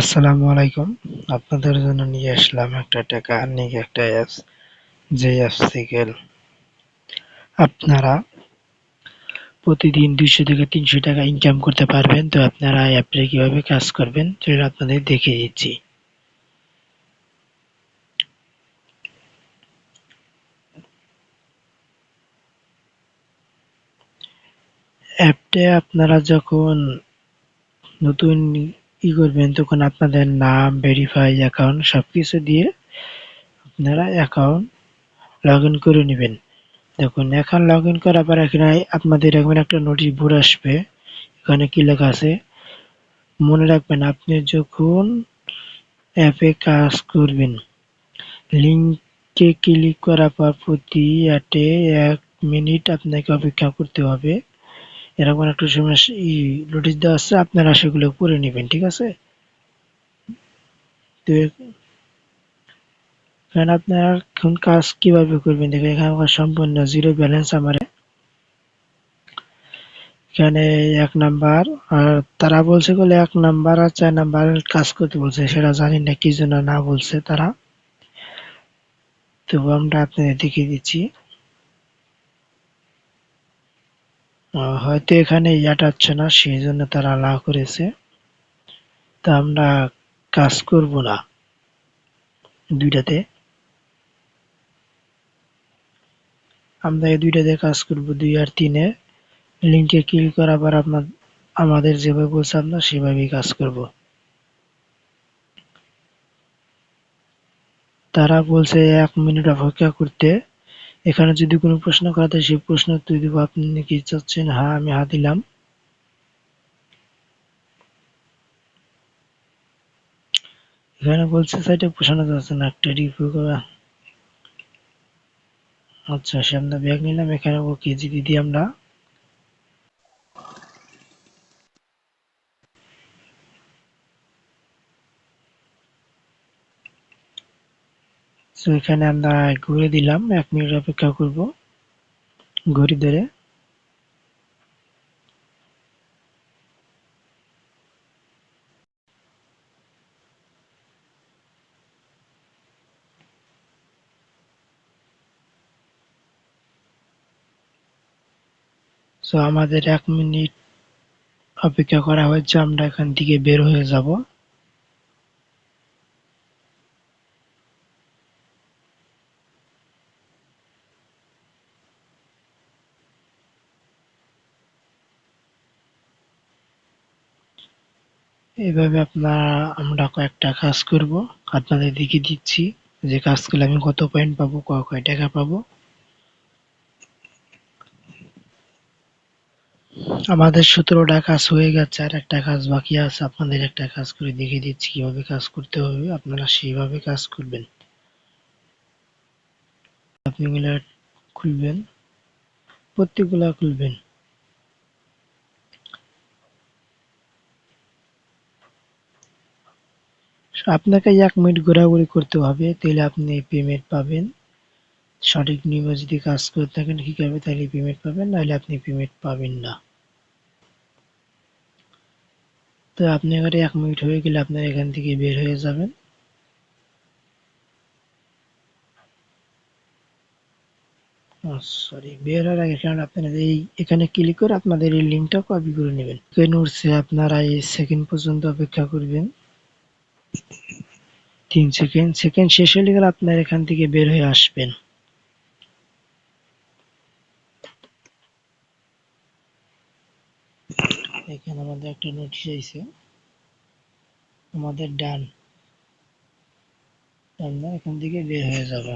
আসসালামু আলাইকুম। আপনাদের জন্য নিয়ে আসলাম একটা টাকা আর্নিং একটা অ্যাপস, যে অ্যাপস থেকে আপনারা প্রতিদিন দুইশো থেকে তিনশো টাকা ইনকাম করতে পারবেন। তো আপনারা অ্যাপে কীভাবে কাজ করবেন সেটা আপনাদের দেখিয়ে দিচ্ছি। অ্যাপটা আপনারা যখন নতুন ই করবেন, তখন আপনাদের নাম ভেরিফাই অ্যাকাউন্ট সবকিছু দিয়ে আপনারা অ্যাকাউন্ট লগ ইন করে নেবেন। দেখুন এখন লগ ইন করার পর এখানে আপনাদের এখন একটা নোটিশ বোর্ড আসবে। এখানে কি লেখা আছে? মনে রাখবেন, আপনি যখন অ্যাপে কাজ করবেন লিঙ্কে ক্লিক করার পর প্রতি অ্যাটে এক মিনিট আপনাকে অপেক্ষা করতে হবে। এরকম একটা সময় নোটিশ দেওয়া আছে, আপনারা সেগুলো পড়ে নেবেন, ঠিক আছে? আপনারা এখন কাজ কীভাবে করবেন? দেখেন এখানে আমার সম্পূর্ণ জিরো ব্যালেন্স আমার। এখানে এক নাম্বার, আর তারা বলছে বলে এক নাম্বার আর চার নাম্বার কাজ করতে বলছে, সেটা জানি না কি জন্য না বলছে তারা। তো আমরা আপনাদের দেখিয়ে দিচ্ছি। হয়তো এখানে ইয়াটা হচ্ছে না সেই জন্য তারা লা করেছে। তা আমরা কাজ করব না দুইটাতে। আমরা এই দুইটাতে কাজ করব, দুই আর তিনে। লিঙ্কে ক্লিক করার পর আপনার, আমাদের যেভাবে বলছে আমরা সেভাবেই কাজ করব। তারা বলছে এক মিনিট অপেক্ষা করতে। এখানে যদি কোনো প্রশ্ন করা থাকে, সেই প্রশ্ন উত্তর দিব। আপনি কি চাচ্ছেন? হ্যাঁ আমি হ্যাঁ দিলাম। এখানে বলছে, সাইটে পোষানো যাচ্ছে না, একটা রিভিউ করা। আচ্ছা সে আমরা ব্যাগ নিলাম। এখানে ও কেজি দিদি আমরা? তো এখানে আমরা ঘুরে দিলাম। এক মিনিট অপেক্ষা করব ঘড়ি ধরে সো আমাদের এক মিনিট অপেক্ষা করা হয়েছে। আমরা এখান থেকে বের হয়ে যাব। এইভাবে আপনারা, আমরা কয়েকটা কাজ করব। আপনাদের দেখিয়ে দিচ্ছি যে কাজ করলে আমি কত পয়েন্ট পাবো কয় টাকা পাবো। আমাদের সতেরোটা কাজ হয়ে গেছে, আর একটা কাজ বাকি আছে। আপনাদের একটা কাজ করে দেখিয়ে দিচ্ছি কীভাবে কাজ করতে হবে। আপনারা সেইভাবে কাজ করবেন। আপনি খুলবেন। প্রত্যেকগুলা খুলবেন। আপনাকে এক মিনিট ঘোরাঘুরি করতে হবে, তাহলে আপনি পেমেন্ট পাবেন। সঠিক নিয়মে যদি কাজ করে থাকেন, ঠিক হবে, তাহলে পেমেন্ট পাবেন, নাহলে আপনি পেমেন্ট পাবেন না। তো আপনি এবারে এক মিনিট হয়ে গেলে আপনার এখান থেকে বের হয়ে যাবেন। সরি বের হওয়ার আগে কারণ আপনারা এই এখানে ক্লিক করে আপনাদের এই লিঙ্কটা কপি করে নেবেন। এখানে উঠছে আপনারা এই সেকেন্ড পর্যন্ত অপেক্ষা করবেন। তিন সেকেন্ড সেকেন্ড শেষ হলে গেলে আপনার এখান থেকে বের হয়ে আসবেন। এখানে আমাদের একটা নোটিশ আইছে। আমাদের ডান আমরা এখান থেকে বের হয়ে যাব।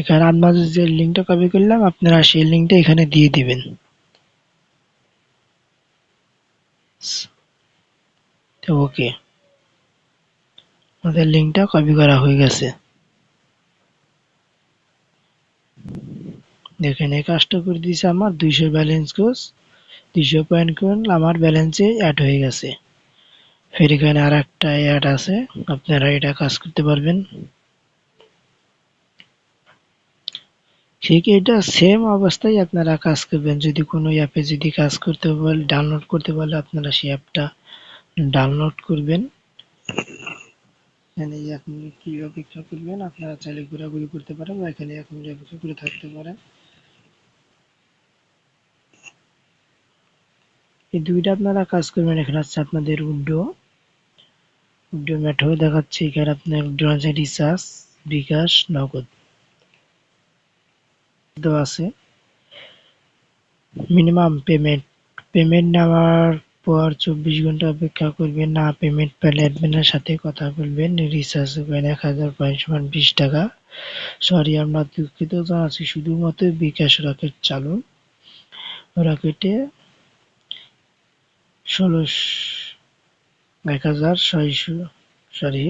এখানে আমরা যে লিঙ্কটা কপি করলাম, আপনারা সেই লিঙ্কটা এখানে দিয়ে দিবেন। ওকে আমাদের লিঙ্কটা কপি করা হয়ে গেছে। দেখেন, এই কাজটা করে দিয়েছে আমার দুইশো ব্যালেন্স কোর্স দুইশো পয়েন্ট কোন আমার ব্যালেন্সে অ্যাড হয়ে গেছে। ফের এখানে আর একটা অ্যাড আছে, আপনারা এটা কাজ করতে পারবেন। ঠিক এটা সেম অবস্থায় আপনারা কাজ করবেন। যদি কোনো অ্যাপে যদি কাজ করতে বলে ডাউনলোড করতে বলে আপনারা সেই অ্যাপটা ডাউনলোড করবেন। এখানে মিনিট কি অপেক্ষা করবেন, আপনারা চাইলে ঘোরাঘুরি করতে পারেন বা এখানে এক অপেক্ষা করে থাকতে পারেন। এই দুইটা আপনারা কাজ করবেন। এখানে হচ্ছে আপনাদের উড্ডো। উড্ডো মেঠো দেখাচ্ছে, এখানে আপনার উড্ডো রিচার্জ বিকাশ, নগদ। দেওয়া আছে। মিনিমাম পেমেন্ট পেমেন্ট নেওয়ার পর চব্বিশ ঘণ্টা অপেক্ষা করবেন, না পেমেন্ট পেলে অ্যাডমিনের সাথে কথা বলবেন রিচার্জ করবেন এক হাজার পয়েন্ট সমান বিশ টাকা। সরি আমরা দুঃখিত জানাচ্ছি, শুধুমাত্র বিকাশ রকেট চালু রকেটে ষোলোশ এক হাজার ছয়শো সরি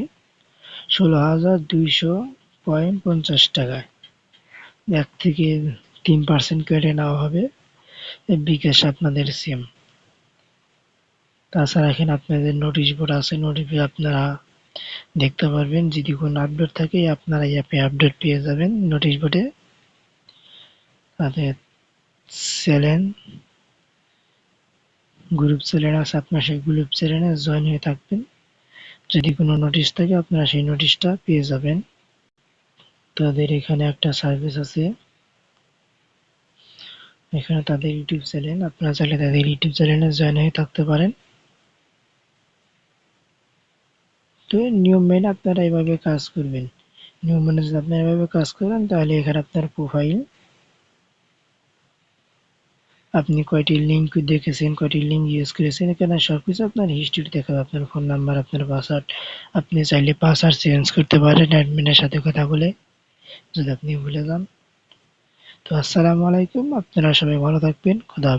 ষোলো হাজার দুইশো পয়েন্ট পঞ্চাশ টাকায়। এক থেকে তিন পার্সেন্ট কেটে নেওয়া হবে। বিকাশ আপনাদের সিম তাছাড়া এখানে আপনাদের নোটিশ বোর্ড আছে নোটিশ আপনারা দেখতে পারবেন, যদি কোনো আপডেট থাকে, আপনারা অ্যাপে আপডেট পেয়ে যাবেন নোটিশ বোর্ডে তাদের চ্যানেল গ্রুপ চ্যানেল আছে, আপনার সেই গ্রুপ চ্যানেলে জয়েন হয়ে থাকবেন। যদি কোনো নোটিশ থাকে, আপনারা সেই নোটিশটা পেয়ে যাবেন। তাদের এখানে একটা সার্ভিস আছে। এখানে তাদের ইউটিউব চ্যানেল, আপনারা চাইলে তাদের ইউটিউব চ্যানেলে জয়েন হয়ে থাকতে পারেন। তো নিয়ম মেনে আপনারা এভাবে কাজ করবেন। নিয়ম মেনে যদি আপনারা এভাবে কাজ করেন, তাহলে এখানে আপনার প্রোফাইল আপনি কয়টি লিঙ্ক দেখেছেন, কয়টি লিঙ্ক ইউজ করেছেন, এখানে সবকিছু আপনার হিস্ট্রি দেখাবে, আপনার ফোন নাম্বার আপনার পাসওয়ার্ড আপনি চাইলে পাসওয়ার্ড চেঞ্জ করতে পারেন অ্যাডমিনের সাথে কথা বলে। যদি আপনি ভুলে যান। তো আসসালামু আলাইকুম আপনারা সবাই ভালো থাকবেন খোদা